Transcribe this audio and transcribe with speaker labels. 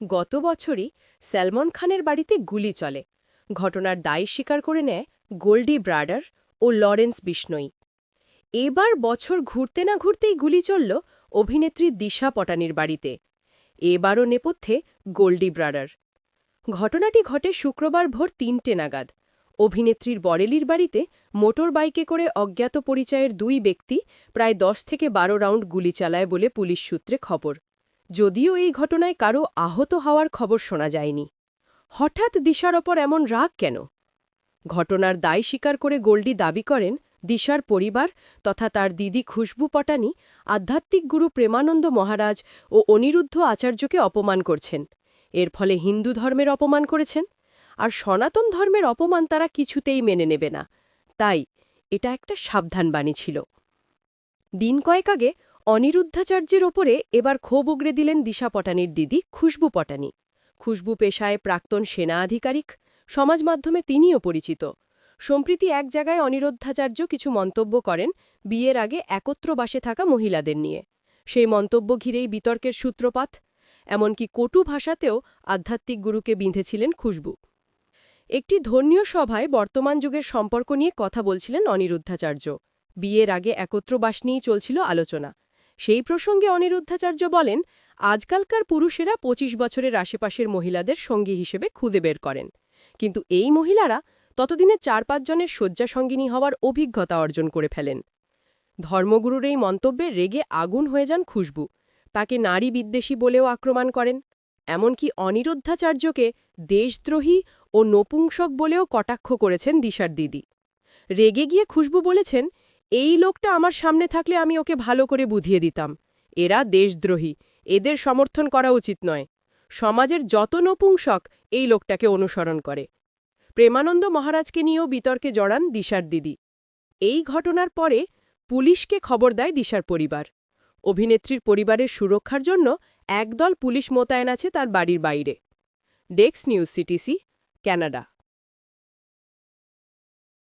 Speaker 1: গত বছরই স্যালমন খানের বাড়িতে গুলি চলে। ঘটনার দায় স্বীকার করে নেয় গোল্ডি ব্রাডার ও লরেন্স বিষ্ণই। এবার বছর ঘুরতে না ঘুরতেই গুলি চলল অভিনেত্রী দিশা পটানির বাড়িতে। এবারও নেপথ্যে গোল্ডি ব্রাডার। ঘটনাটি ঘটে শুক্রবার ভোর তিনটে নাগাদ। অভিনেত্রীর বরেলির বাড়িতে মোটর বাইকে করে অজ্ঞাত পরিচয়ের দুই ব্যক্তি প্রায় দশ থেকে বারো রাউন্ড গুলি চালায় বলে পুলিশ সূত্রে খবর। যদিও এই ঘটনায় কারও আহত হওয়ার খবর শোনা যায়নি। হঠাৎ দিশার ওপর এমন রাগ কেন? ঘটনার দায় স্বীকার করে গোল্ডি দাবি করেন, দিশার পরিবার তথা তার দিদি খুশবু পটানি, আধ্যাত্মিক গুরু প্রেমানন্দ মহারাজ ও অনিরুদ্ধ আচার্যকে অপমান করছেন। এর ফলে হিন্দু ধর্মের অপমান করেছেন। আর সনাতন ধর্মের অপমান তারা কিছুতেই মেনে নেবে না। তাই এটা একটা সাবধান বাণী ছিল। দিন কয়েক আগে অনিরুদ্ধাচার্যের ওপরে এবার ক্ষোভ উগড়ে দিলেন দিশা পটানির দিদি, খুশবু পটানি। খুশবু পেশায় প্রাক্তন সেনা আধিকারিক, সমাজ মাধ্যমে তিনিও পরিচিত। সম্প্রীতি এক জায়গায় অনিরুদ্ধাচার্য কিছু মন্তব্য করেন বিয়ের আগে একত্র বাসে থাকা মহিলাদের নিয়ে। সেই মন্তব্য ঘিরেই বিতর্কের সূত্রপাত, এমনকি কটু ভাষাতেও আধ্যাত্মিক গুরুকে বিঁধেছিলেন খুশবু। একটি ধর্মীয় সভায় বর্তমান যুগের সম্পর্ক নিয়ে কথা বলছিলেন অনিরুদ্ধাচার্য। বিয়ের আগে একত্র বাস নিয়েই চলছিল আলোচনা। সেই প্রসঙ্গে অনিরুদ্ধাচার্য বলেন, আজকালকার পুরুষেরা ২৫ বছরের আশেপাশের মহিলাদের সঙ্গী হিসেবে খুদে বের করেন। কিন্তু এই মহিলারা ততদিনে চার পাঁচজনের শয্যা সঙ্গিনী হওয়ার অভিজ্ঞতা অর্জন করে ফেলেন। ধর্মগুরুর এই মন্তব্যে রেগে আগুন হয়ে যান খুশবু। তাকে নারী বিদ্বেষী বলেও আক্রমণ করেন। এমনকি অনিরুদ্ধাচার্যকে দেশদ্রোহী ও নপুংসক বলেও কটাক্ষ করেছেন দিশার দিদি। রেগে গিয়ে খুশবু বলেছেন এই লোকটা আমার সামনে থাকলে আমি ওকে ভালো করে বুঝিয়ে দিতাম। এরা দেশদ্রোহী, এদের সমর্থন করা উচিত নয়। সমাজের যত নপুংসক, এই লোকটাকে অনুসরণ করে। প্রেমানন্দ মহারাজকে নিয়েও বিতর্কে জড়ান দিশার দিদি। এই ঘটনার পরে পুলিশকে খবর দেয় দিশার পরিবার। অভিনেত্রীর পরিবারের সুরক্ষার জন্য একদল পুলিশ মোতায়েন আছে তার বাড়ির বাইরে। ডেক্স নিউজ সিটিসি, ক্যানাডা।